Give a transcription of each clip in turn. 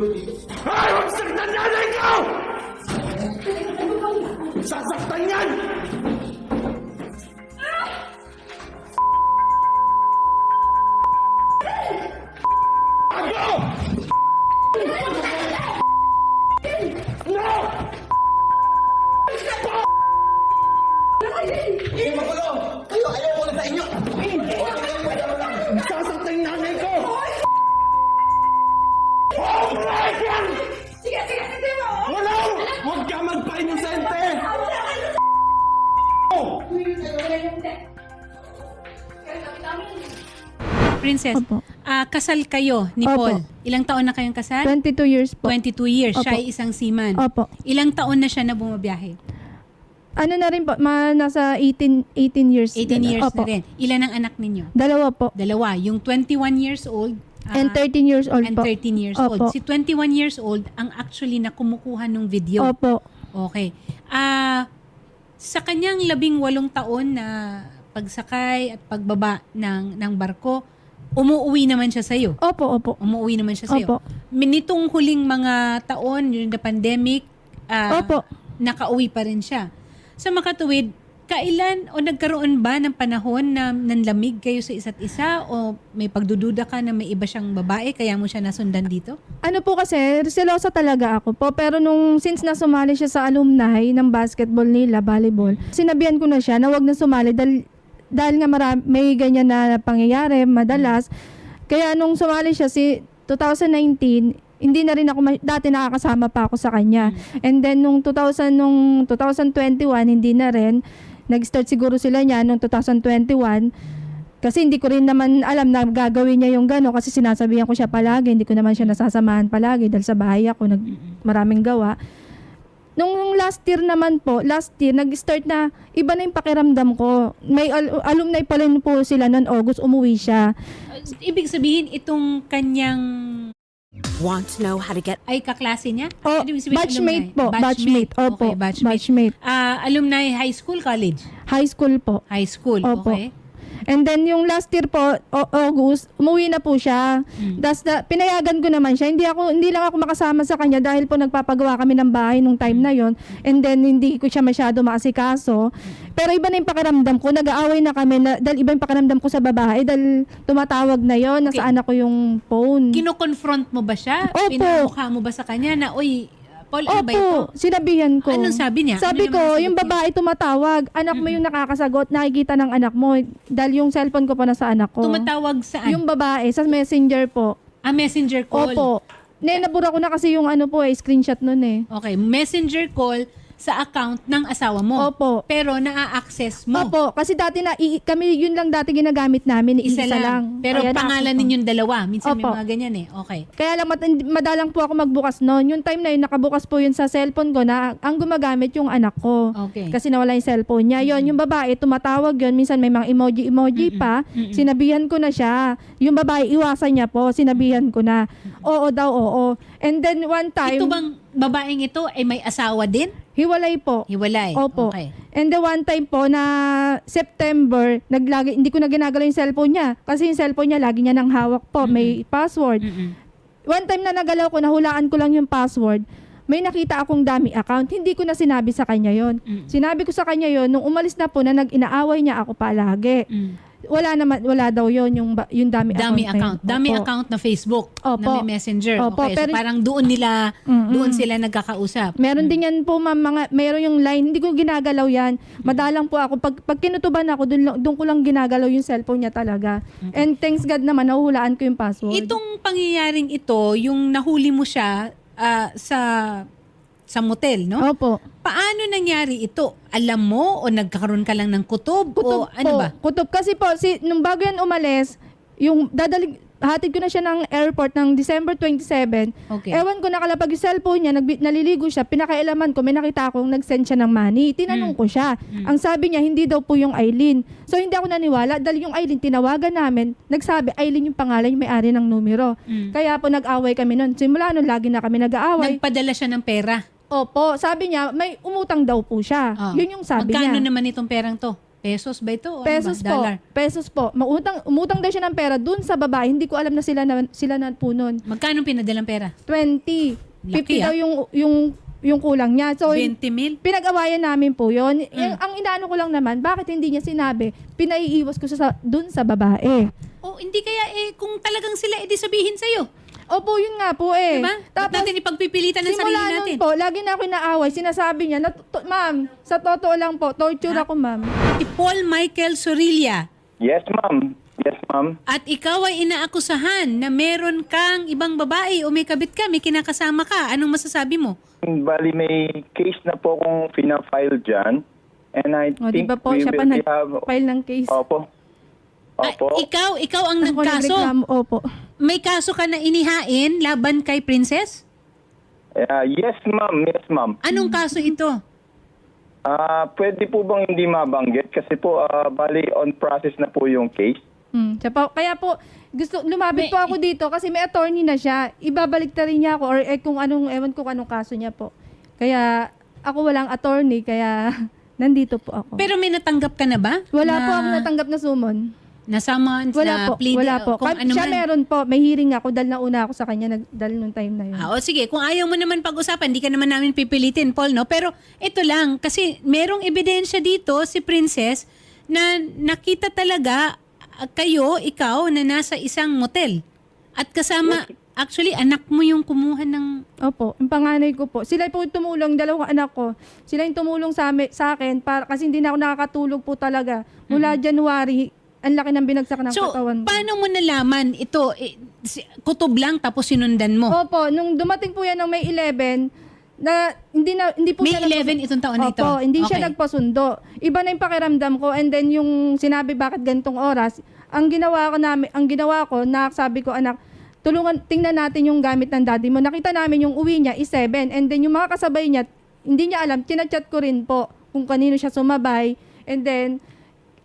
গুলো Princess, Opo. ah, kasal kayo ni Opo. Paul. Ilang taon na kayong kasal? 22 years po. 22 years. Siya Opo. ay isang seaman. Opo. Ilang taon na siya na bumabiyahe? Ano na rin po, ma, nasa 18, 18 years. 18 years Opo. na rin. Ilan ang anak ninyo? Dalawa po. Dalawa. Yung 21 years old ah, and 13 years old and po. 13 years Opo. old. Si 21 years old ang actually na kumukuha ng video. Opo. Okay. Ah, sa kanyang labing walong taon na pagsakay at pagbaba ng ng barko, umuwi naman siya sa iyo. Opo, opo. Umuwi naman siya sa iyo. Opo. Nitong huling mga taon during the pandemic, ah, Opo. nakauwi pa rin siya. Sa makatuwid, kailan o nagkaroon ba ng panahon na nanlamig kayo sa isa't isa o may pagdududa ka na may iba siyang babae kaya mo siya nasundan dito? Ano po kasi, selosa talaga ako po. Pero nung since na sumali siya sa alumni ng basketball nila, volleyball, sinabihan ko na siya na wag na sumali dahil, dahil nga marami, may ganyan na pangyayari madalas. Kaya nung sumali siya si 2019, hindi na rin ako dati nakakasama pa ako sa kanya. And then nung 2000 nung 2021 hindi na rin nag-start siguro sila niya nung 2021 kasi hindi ko rin naman alam na gagawin niya yung gano'n kasi sinasabihan ko siya palagi, hindi ko naman siya nasasamahan palagi dahil sa bahay ako, nag, maraming gawa. Nung last year naman po, last year, nag-start na, iba na yung pakiramdam ko. May al- alumni pa rin po sila noon, August, umuwi siya. Uh, Ibig sabihin, itong kanyang Want to know how to get ay kaklase niya? O, Ibig sabihin, batchmate alumni. po, batchmate. Opo, Okay, batchmate. batchmate. Ah, alumni high school, college? High school po. High school, Opo. okay. And then yung last year po, o- August, umuwi na po siya. Mm. Das na, pinayagan ko naman siya. Hindi ako hindi lang ako makasama sa kanya dahil po nagpapagawa kami ng bahay nung time na yon. And then hindi ko siya masyado maasikaso. Pero iba na yung pakiramdam ko. Nag-aaway na kami na, dahil iba yung pakiramdam ko sa babae dahil tumatawag na yon. Okay. Nasa anak ko yung phone. Kino-confront mo ba siya? Opo. Pinamukha mo ba sa kanya na, uy, Paul, ano ba ito? Opo, sinabihan ko. Anong sabi niya? Sabi Ano naman ko, ang yung niya? babae tumatawag, anak mo yung nakakasagot, nakikita ng anak mo. Dahil yung cellphone ko pa nasa anak ko. Tumatawag saan? Yung babae, sa messenger po. ah, messenger call. Opo. Ne, nabura ko na kasi yung ano po eh, screenshot nun eh. Okay, messenger call sa account ng asawa mo. Opo. Pero naa-access mo. Opo, kasi dati na, i- kami yun lang dati ginagamit namin, Isa, isa, lang. Pero Kaya pangalan na- ninyong dalawa. Minsan may Opo. mga ganyan eh. Okay. Kaya lang mat- madalang po ako magbukas noon. Yung time na yun, nakabukas po yun sa cellphone ko na ang gumagamit yung anak ko. Okay. Kasi nawala yung cellphone niya. Yon yung babae, tumatawag yon Minsan may mga emoji-emoji pa. Sinabihan ko na siya. Yung babae, iwasan niya po. Sinabihan ko na. Oo daw, oo. And then one time, ito bang babaeng ito ay may asawa din? hiwalay po. Hiwalay. Opo. Okay. And the one time po na September, naglagi, hindi ko na ginagalaw yung cellphone niya. Kasi yung cellphone niya, lagi niya nang hawak po. May password. Mm-mm. One time na nagalaw ko, nahulaan ko lang yung password. May nakita akong dami account. Hindi ko na sinabi sa kanya yon. Mm. Sinabi ko sa kanya yon nung umalis na po na nag-inaaway niya ako palagi. Mm. Wala naman wala daw yon yung yung dami, Dami account. na yun. account. Dami Opo. account na Facebook. Opo. Na may messenger. Opo, okay. pero- so parang doon nila, Mm-mm. doon sila nagkakausap. Meron din yan po ma'am, mga meron yung line, hindi ko ginagalaw yan. Madalang po ako pag pag kinutuban ako doon doon ko lang ginagalaw yung cellphone niya talaga. And thanks God naman nahuhulaan ko yung password. Itong pangyayaring ito, yung nahuli mo siya ah, sa sa motel, no? Opo. Paano nangyari ito? Alam mo o nagkakaroon ka lang ng kutob? o Kutob ano po. ba? Kutob. Kasi po, si, nung bago yan umalis, yung dadalig, hatid ko na siya ng airport ng December 27. Okay. Ewan ko nakalapag yung cellphone niya, nagbi- naliligo siya, pinakailaman ko, may nakita akong nag-send siya ng money. Tinanong Mm. ko siya. Ang sabi niya, hindi daw po yung Eileen. So hindi ako naniwala dahil yung Eileen, tinawagan namin, nagsabi, Eileen yung pangalan, yung may-ari ng numero. Mm. Kaya po nag-away kami nun. Simula nun, lagi na kami nag-aaway. Nagpadala siya ng pera. Opo, sabi niya, may umutang daw po siya. Ah. Yun yung sabi Magkano niya. naman itong perang to? Pesos ba ito? o ano Pesos ba? po. Dollar? Pesos po. Mautang, umutang daw siya ng pera dun sa babae. Hindi ko alam na sila na, sila na po nun. Magkano pinadalang pera? 20. Laki, 50 daw ah. yung, yung, yung kulang niya. So, 20 mil? pinag-awayan namin po yun. Mm. Yung, ang inaano ko lang naman, bakit hindi niya sinabi, pinaiiwas ko siya sa, dun sa babae. O hindi kaya eh, kung talagang sila, edi sabihin sa'yo. Opo, yun nga po eh. Diba? Ba't natin ipagpipilitan ng sarili simula natin? nun po, lagi na ako inaaway. Sinasabi niya, na, to- ma'am, sa totoo lang po, torture ako, ma'am. Si Paul Michael Sorilla. Yes, ma'am. Yes, ma'am. At ikaw ay inaakusahan na meron kang ibang babae o may kabit ka, may kinakasama ka. Anong masasabi mo? Bali, may case na po kung fina-file dyan. And I O, di think ba po, we siya pa will have... nag-file ng case. Opo. Ah, Opo. ikaw, ikaw ang Ako nagkaso. nagreklamo, opo. May kaso ka na inihain laban kay Princess? Uh, yes, ma'am. Yes, ma'am. Anong kaso ito? Ah, pwede po bang hindi mabanggit? Kasi po, ah, bali, on process na po yung case. Hmm. Siya po, kaya po, gusto, lumapit May- po ako dito kasi may attorney na siya. Ibabalik ta rin niya ako or eh, kung anong, ewan ko kung anong kaso niya po. Kaya, ako walang attorney, kaya nandito po ako. Pero may natanggap ka na ba? wala na, po ako natanggap na summon. Na summons, Wala na po, plead, wala po. kung ano siya man. meron po, may hearing ako dahil nauna ako sa kanya nag, dahil nung time na yun. Ah, o sige, kung ayaw mo naman pag-usapan, di ka naman namin pipilitin, Paul, no? Pero ito lang, kasi merong ebidensya dito, si Princess, na nakita talaga ah, kayo, ikaw, na nasa isang motel. At kasama, actually, anak mo yung kumuha ng... Opo, yung panganay ko po. Sila po yung tumulong, dalawang anak ko. Sila yung tumulong sa, ami- sa akin para, kasi hindi na ako nakakatulog po talaga. Mula January, ang laki ng binagsak ng. So, katawan ko. paano mo nalaman ito? Eh, si- kutob lang tapos sinundan mo? Opo, nung dumating po yan ng May 11, na hindi na hindi po May siya 11 itong taon na ito? Opo, hindi siya Okay. nagpasundo. Iba na yung pakiramdam ko and then yung sinabi bakit ganitong oras, ang ginawa ko namin, ang ginawa ko, na sabi ko anak, tulungan tingnan natin yung gamit ng daddy mo. Nakita namin yung uwi niya is 7 and then yung mga kasabay niya, hindi niya alam, chinachat ko rin po kung kanino siya sumabay and then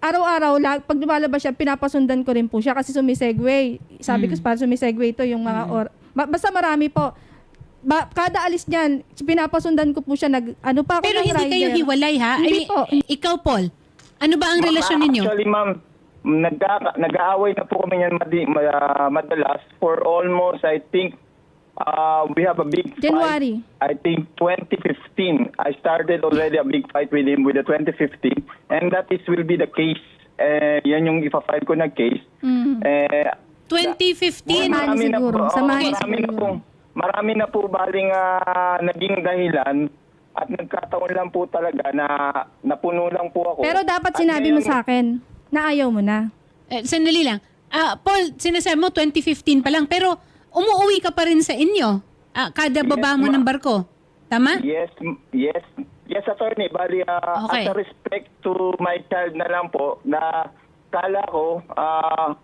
araw-araw, lag, pag lumalabas siya, pinapasundan ko rin po siya kasi sumisegway. Sabi Mm. ko, para sumisegway ito yung mga or... Ba- basta marami po. Ba- kada alis niyan, pinapasundan ko po siya. Nag, ano pa ako Pero hindi kayo rider. hiwalay, ha? I Hindi mean, po. Ikaw, Paul, ano ba ang relasyon ninyo? Actually, ma'am, nag-aaway na po kami yan madi, ma- madalas for almost, I think, uh, we have a big January. fight. I think 2015. I started already a big fight with him with the 2015. And that is will be the case. Eh, yan yung ipa-file ko na case. Mm. Eh, 2015? Samahan niyo siguro. po, oo, Samahan marami na siguro. po, marami na po baling ah, naging dahilan at nagkataon lang po talaga na napuno lang po ako. Pero dapat At sinabi mo ngayon- sa akin na ayaw mo na. Eh, sandali lang. Ah, Paul, sinasabi mo 2015 pa lang, pero umuwi ka pa rin sa inyo. Ah, kada baba Yes, mo ng barko. Tama? Yes, m- yes. Yes, attorney. Bali, ah, Okay. as a respect to my child na lang po, na kala ko, ah,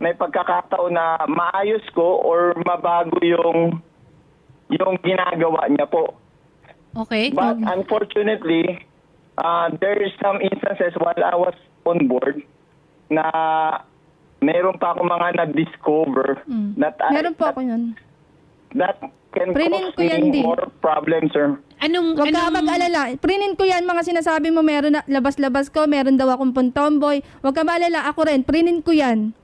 may pagkakataon na maayos ko or mabago yung yung ginagawa niya po. Okay. But unfortunately, uh, there is some instances while I was on board na meron pa ako mga na-discover that, I- Meron po ako yun. that can Prinin cause ko yan, me di. more problems, sir. Anong, Huwag ka anong, mag-alala. Prinin ko yan mga sinasabi mo meron na labas-labas ko, meron daw akong puntomboy. Huwag ka mag-alala. Ako rin. Prinin ko yan.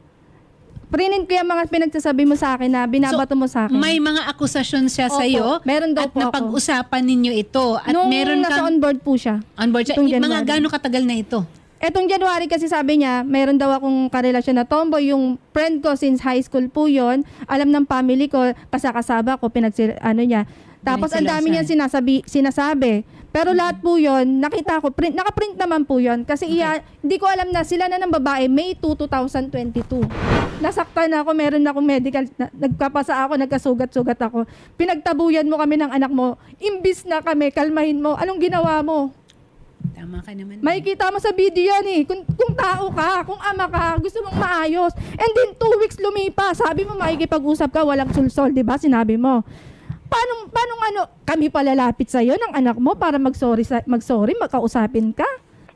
Prinin ko yan mga pinagsasabi mo sa akin na binabato mo sa akin. may mga akusasyon siya Opo, sa iyo meron daw at po ako. napag-usapan ninyo ito at Nung meron nasa kang on board po siya. on board siya. itong mga gaano katagal na ito? Etong January kasi sabi niya, meron daw akong karelasyon na tomboy. Yung friend ko since high school po yon Alam ng family ko, kasakasaba ko, pinagsil, ano niya. Tapos ang dami niya sinasabi, sinasabi. Pero lahat po yon nakita ko, print, nakaprint naman po yon Kasi iya, hindi ko alam na sila na ng babae, May 2, 2022. Nasaktan na ako, meron na akong medical, na, nagpapasa ako, nagkasugat-sugat ako. Pinagtabuyan mo kami ng anak mo. Imbis na kami, kalmahin mo. Anong ginawa mo? Tama ka naman. Makikita mo sa video yan eh. Kung, kung tao ka, kung ama ka, gusto mong maayos. And then two weeks lumipas. Sabi mo makikipag-usap ka, walang sulsol, di ba? Sinabi mo. Paano, paano ano, kami palalapit sa'yo ng anak mo para mag-sorry, sa, mag-sorry, magkausapin ka?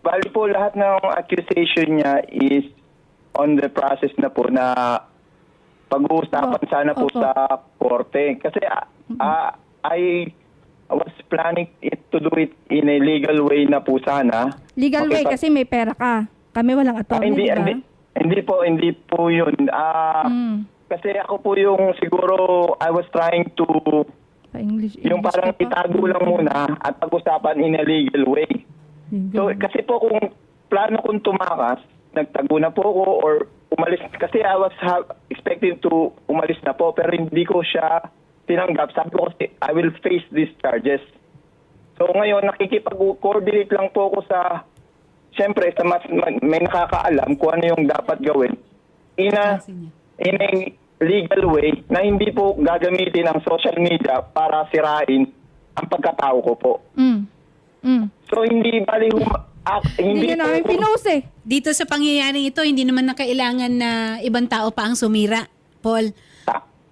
Bali po, lahat ng accusation niya is on the process na po na pag-uusapan Opo. sana po Opo. sa korte. Kasi ah, ah, I I was planning it to do it in a legal way na po sana. Legal way Makipag- kasi may pera ka. Kami walang Ah, attorney, hindi, di ba? hindi, hindi po, hindi po yun. Ah, Mm. Kasi ako po yung siguro I was trying to yung English parang ka pa. itago lang muna at pag-usapan in a legal way. So, Legal. kasi po kung plano kong tumakas, nagtago na po ako or umalis. Kasi I was ha- expecting to umalis na po pero hindi ko siya tinanggap. Sabi ko kasi I will face these charges. So ngayon, nakikipag-coordinate lang po ako sa, siyempre, sa mas, ma- may nakakaalam kung ano yung dapat gawin. In a, in a legal way na hindi po gagamitin ang social media para sirain ang pagkatao ko po. Mm. Mm. So hindi bali hum- ah, Hindi ka namin pinost eh. Dito sa pangyayaring ito, hindi naman na kailangan na ibang tao pa ang sumira, Paul.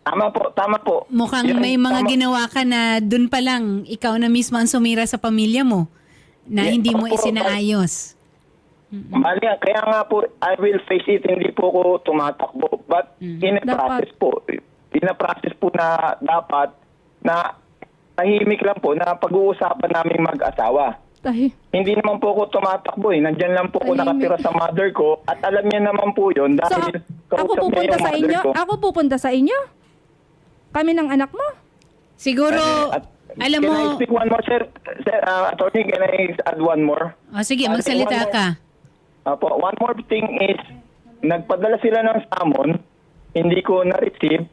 Ta- Tama po, tama po. Mukhang Yan, may mga tama. ginawa ka na dun pa lang, ikaw na mismo ang sumira sa pamilya mo na Yeah, hindi mo opo, isinaayos. Mali, kaya nga po, I will face it, hindi po ko tumatakbo. But in a Dapat. process po, in a process po na dapat na tahimik lang po na pag-uusapan namin mag-asawa. Tahi. Hindi naman po ako tumatakbo eh. Nandyan lang po ako Tahimik. nakatira sa mother ko at alam niya naman po yun So, dahil ako kausap niya pupunta yung sa mother inyo? ko. Ako pupunta sa inyo? Kami ng anak mo? Siguro, At- alam can mo, I speak one more, sir? sir uh, attorney, can I add one more? oh, sige, Ate, magsalita one ka. Apo, one more thing is, nagpadala sila ng summon, hindi ko na-receive.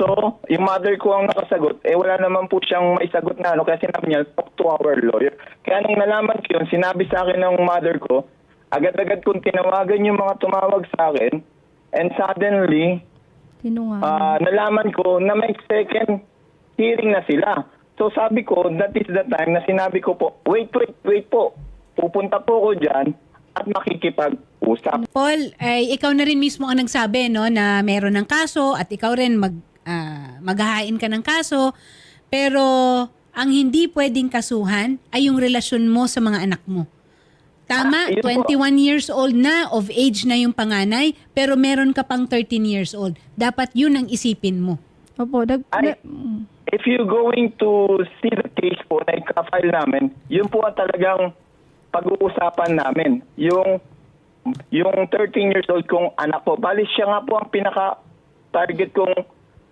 So, yung mother ko ang nakasagot, eh wala naman po siyang maisagot na ano, kaya sinabi niya, talk to our lawyer. Kaya nung nalaman ko yun, sinabi sa akin ng mother ko, agad-agad kong tinawagan yung mga tumawag sa akin, and suddenly, Tinunga. Ah, nalaman ko na may second hearing na sila. So sabi ko, that is the time na sinabi ko po, wait, wait, wait po. Pupunta po ko dyan at makikipag-usap. Paul, ay ikaw na rin mismo ang nagsabi no na meron ng kaso at ikaw rin mag ah, maghahain ka ng kaso pero ang hindi pwedeng kasuhan ay yung relasyon mo sa mga anak mo. Tama, Ah, yun po. 21 years old na, of age na yung panganay, pero meron ka pang 13 years old. Dapat yun ang isipin mo. Opo. Nag, Ay, mm. if you going to see the case po na ika-file namin, yun po ang talagang pag-uusapan namin. Yung yung 13 years old kong anak po. Bali siya nga po ang pinaka-target kong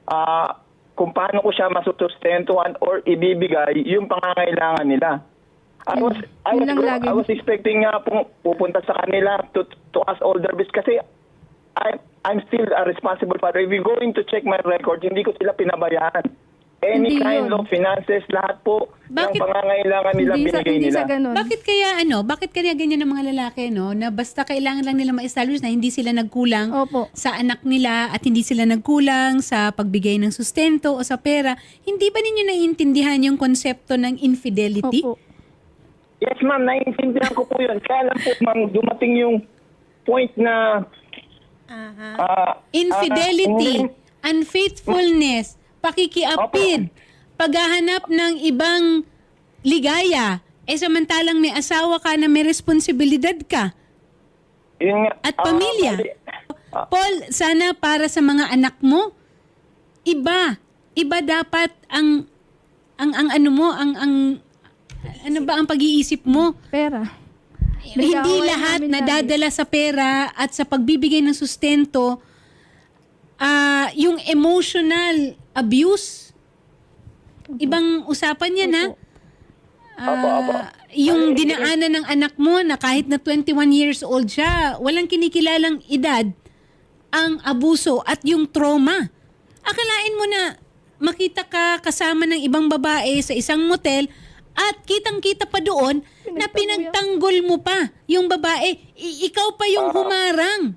ah, kung paano ko siya masusustentuhan or ibibigay yung pangangailangan nila. I was, I Yun was, lang lagi. I was expecting nga pong pupunta sa kanila to, to ask all their best kasi I, I'm still a responsible father. If you're going to check my record, hindi ko sila pinabayaan. Any Hindi kind yun. of finances, lahat po Bakit- ng pangangailangan nila hindi sa, binigay hindi nila. sa ganun. Bakit kaya ano, bakit kaya ganyan ng mga lalaki no na basta kailangan lang nila ma-establish na hindi sila nagkulang Opo. sa anak nila at hindi sila nagkulang sa pagbigay ng sustento o sa pera. Hindi ba ninyo naiintindihan yung konsepto ng infidelity? Opo. Yes, ma'am, naiintindihan ko po yun. Kaya lang po, ma'am, dumating yung point na... ah, Infidelity, ah, unfaithfulness, pakikiapid, paghahanap ng ibang ligaya, eh samantalang may asawa ka na may responsibilidad ka. yun nga, At ah, pamilya. bali- ah, Paul, sana para sa mga anak mo, iba, iba dapat ang ang ang ano mo, ang ang ano ba ang pag-iisip mo? Pera. Hindi lahat namin nadadala sa pera at sa pagbibigay ng sustento ah yung emotional abuse. Ibang usapan yan ha. Opo, opo. Ah, yung dinaanan ng anak mo na kahit na 21 years old siya, walang kinikilalang edad, ang abuso at yung trauma. Akalain mo na makita ka kasama ng ibang babae sa isang motel at kitang-kita pa doon na pinagtanggol mo pa yung babae. I- ikaw pa yung humarang.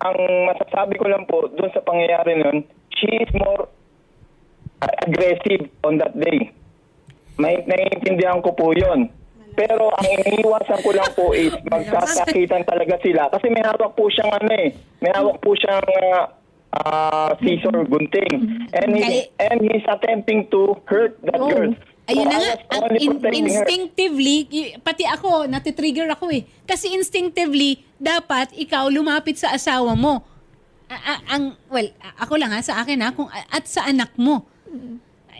ang masasabi ko lang po doon sa pangyayari nun, she is more aggressive on that day. May naiintindihan ko po yon. Pero ang iniiwasan ko lang po is magkakakitan talaga sila. Kasi may hawak po siyang ano eh. May hawak po siyang uh, uh, scissor gunting. And, he, and he's attempting to hurt that Oh. girl. Ayun na nga, ang in- instinctively, pati ako, natitrigger ako eh. Kasi instinctively, dapat ikaw lumapit sa asawa mo. A- a- ang, well, ako lang ha, sa akin ha, kung, at sa anak mo.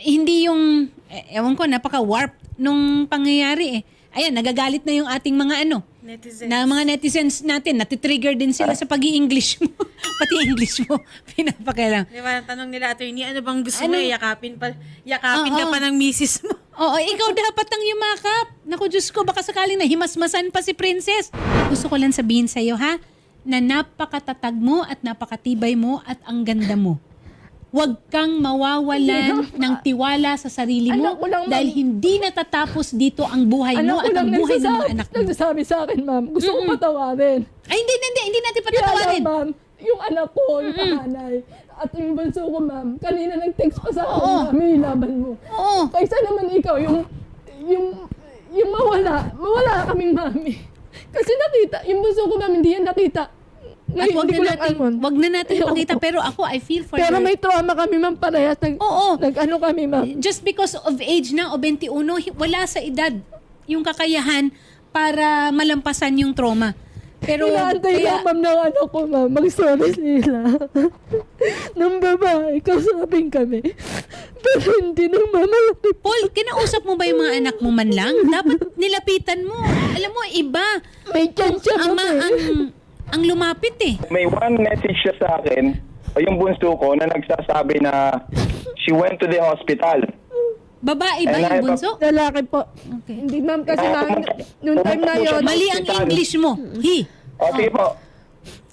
Hindi yung eh, ewan ko, napaka-warped nung pangyayari eh. Ayan, nagagalit na yung ating mga ano, Netizens. na mga netizens natin, natitrigger din sila sa pag english mo. Pati English mo, pinapakailang. Di ba, tanong nila, attorney, ano bang gusto Ano? mo? Yakapin, pa, yakapin ka Oo. pa ng misis mo. Oo, ikaw dapat ang yumakap. Naku, Diyos ko, baka sakaling nahimasmasan pa si Princess. Gusto ko lang sabihin sa'yo, ha, na napakatatag mo at napakatibay mo at ang ganda mo. Huwag kang mawawalan ng tiwala sa sarili mo Anak ko lang, ma'am. dahil hindi natatapos dito ang buhay mo at ang buhay ng mga anak mo. nagsasabi sa akin, ma'am. Gusto ko patawarin. Ay, hindi, hindi, hindi natin Kaya lang, ma'am, yung anak ko, yung panganay, at yung bunso ko, ma'am, kanina nag-text pa sa akin, Oo. ma'am, yung laban mo. Oo. Kaysa naman ikaw, yung, yung, yung mawala, mawala kaming mami. Kasi nakita, yung bunso ko, ma'am, hindi yan nakita. At Ngayon, wag hindi na ko lang natin, alam. wag na natin Ayoko. ipakita. Pero ako, I feel for Pero your- may trauma kami, ma'am, parehas. Nag, Oo. Nag-ano kami, ma'am. just because of age na o 21, hi- wala sa edad yung kakayahan para malampasan yung trauma. Pero Inaantay lang, ma'am, ng ano ko, ma'am. Mag-sorry sila. Nung babae, kausapin kami. Pero hindi nung mamalaki. Paul, kinausap mo ba yung mga anak mo man lang? Dapat nilapitan mo. Alam mo, iba. May chance siya, Ama ma'am. eh. ang, ang lumapit eh. May one message siya sa akin, yung bunso ko, na nagsasabi na she went to the hospital. Babae ba yung bunso? Lalaki po. Okay. Hindi, ma'am, kasi ma'am, pumunta- nung time na pumunta yun, Mali ang. English mo. He. O sige po,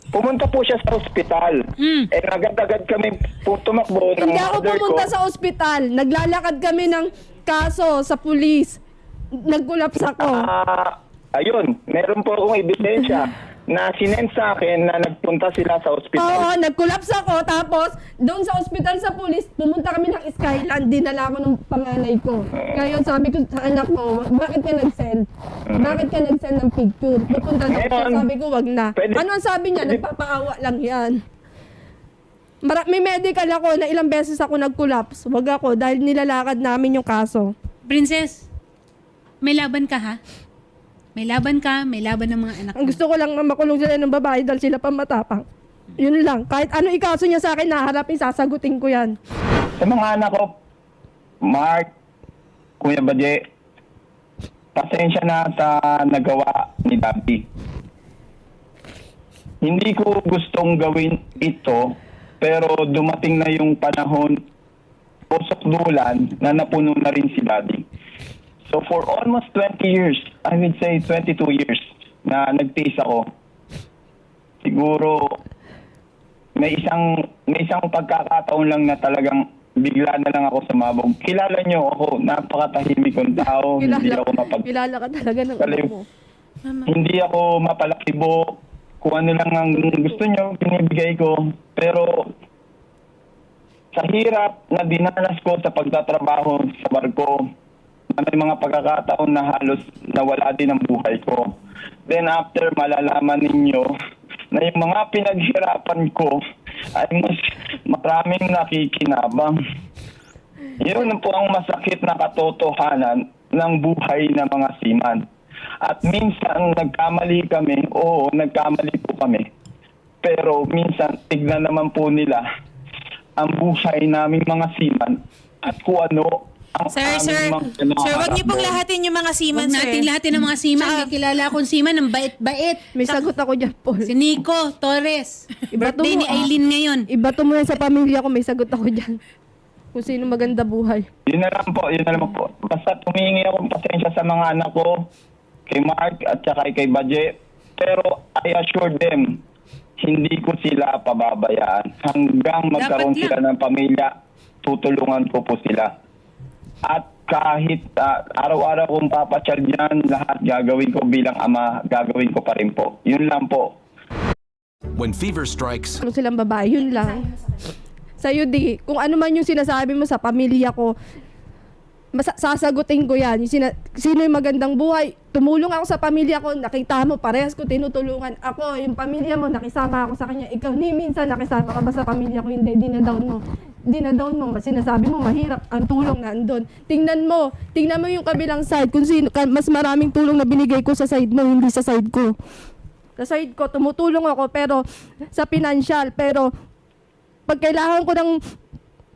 pumunta po siya sa ospital. Mm. Eh agad-agad kami po tumakbo ng hindi ako mother ko. pumunta sa ospital. Naglalakad kami ng kaso sa pulis. Nagkulaps ako. Ah, ayun, meron po akong ebidensya na sinend sa akin na nagpunta sila sa ospital. Oo, nagkulaps ako. Tapos, doon sa ospital sa pulis, pumunta kami ng Skyland. Dinala ko ng panganay ko. Ngayon, sabi ko sa anak ko, bakit ka nag-send? Bakit ka nag-send ng picture? Pupunta na siya. Ngayon, Sabi ko, wag na. pwede- ano ang sabi niya? Nagpapaawa lang yan. Mara- may medical ako na ilang beses ako nag-collapse. Wag ako dahil nilalakad namin yung kaso. Princess, may laban ka ha? May laban ka, may laban ng mga anak Ang mo. gusto ko lang na makulong sila ng babae dahil sila pa matapang. Yun lang. Kahit ano ikaso niya sa akin, naharapin, sasagutin ko yan. Sa mga anak ko, Mark, Kuya Badye, pasensya na sa nagawa ni Dabby. Hindi ko gustong gawin ito, pero dumating na yung panahon, usok dulan, na napuno na rin si Daddy. So for almost 20 years, I would say 22 years, na nagtiis ako, siguro may isang may isang pagkakataon lang na talagang bigla na lang ako sumabog. Kilala niyo ako, napakatahimik kong tao, hindi ako mapag kilala ka talaga ng ano mo. hindi ako mapalakibo. Kung ano lang ang gusto niyo, binibigay ko. Pero sa hirap na dinanas ko sa pagtatrabaho sa barko, may mga pagkakataon na halos nawala din ang buhay ko. Then after malalaman ninyo na yung mga pinaghirapan ko ay mas maraming nakikinabang. Yun po ang masakit na katotohanan ng buhay ng mga seaman. At minsan nagkamali kami, oo, nagkamali po kami. Pero minsan tignan naman po nila ang buhay naming mga seaman at kung ano Sir, sir, sir, wag niyo pong lahatin yung mga seaman, Huwag sir. natin lahatin ng mga seaman. May kilala akong seaman ng bait-bait. May sagot ako dyan, Paul. Si Nico Torres. Ibato Birthday mo, ni ah. Aileen ngayon. Ibato mo yan sa pamilya ko, may sagot ako dyan. Kung sino maganda buhay. Yun na lang po, yun na lang po. Basta tumingi akong pasensya sa mga anak ko, kay Mark at saka kay Baje. Pero I assure them, hindi ko sila pababayaan. Hanggang magkaroon lang. sila ng pamilya, tutulungan ko po sila. At kahit ah, araw-araw kong papasyal dyan, lahat gagawin ko bilang ama, gagawin ko pa rin po. Yun lang po. When fever strikes, Ano silang babae, yun lang. Sa'yo di, kung ano man yung sinasabi mo sa pamilya ko, mas- sasagutin ko yan. Yung sina- sino yung magandang buhay? Tumulong ako sa pamilya ko, nakita mo, parehas ko tinutulungan. Ako, yung pamilya mo, nakisama ako sa kanya. Ikaw, ni minsan nakisama ka ba sa pamilya ko? Hindi, dinadown mo. Dinadown mo, sinasabi mo, mahirap, ang tulong nandun. Tingnan mo, tingnan mo yung kabilang side, kung sino, mas maraming tulong na binigay ko sa side mo, hindi sa side ko. Sa side ko, tumutulong ako, pero sa financial, pero pag kailangan ko ng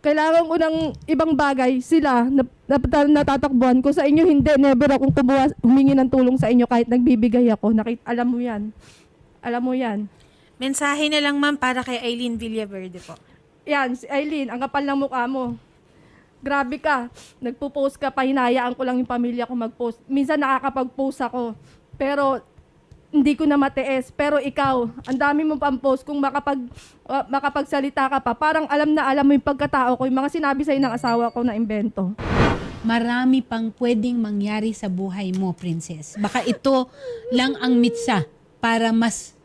kailangan ko ng ibang bagay sila na, na, natatakbuhan ko sa inyo hindi never akong kumuha humingi ng tulong sa inyo kahit nagbibigay ako nakit alam mo yan alam mo yan Mensahe na lang ma'am para kay Eileen Villaverde po. Yan si Eileen ang kapal ng mukha mo grabe ka nagpo-post ka pa hinayaan ko lang yung pamilya ko mag-post minsan nakakapag-post ako pero hindi ko na matiis. Pero ikaw, ang dami mo pang post kung makapag, uh, makapagsalita ka pa. Parang alam na alam mo yung pagkatao ko, yung mga sinabi sa'yo ng asawa ko na invento. Marami pang pwedeng mangyari sa buhay mo, princess. Baka ito lang ang mitsa para mas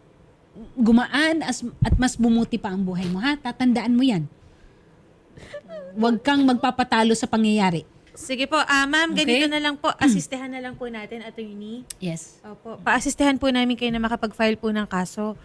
gumaan as- at mas bumuti pa ang buhay mo, ha? Tatandaan mo yan. Huwag kang magpapatalo sa pangyayari. Sige po, ah ma'am, Okay. ganito na lang po. Asistehan na lang po natin, attorney. Yes. Opo. Paasistehan po namin kayo na makapag-file po ng kaso.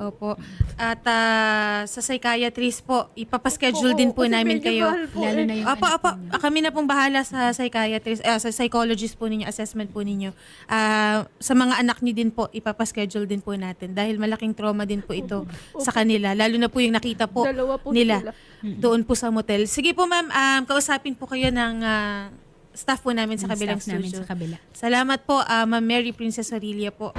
Opo. At ah, sa psychiatrist po, ipapaschedule din po namin kayo. Lalo eh. na yung Opo, anak opo. Ah, Kami na pong bahala sa psychiatrist, ah, sa psychologist po ninyo, assessment po ninyo. Ah, sa mga anak niyo din po, ipapaschedule din po natin. Dahil malaking trauma din po ito sa kanila. Lalo na po yung nakita po Dalawa po nila sila. doon po sa motel. Sige po ma'am, um, kausapin po kayo ng ah, staff po namin sa Ng kabilang staff namin studio. sa kabila. Salamat po, ah, Ma'am Mary Princess Aurelia po.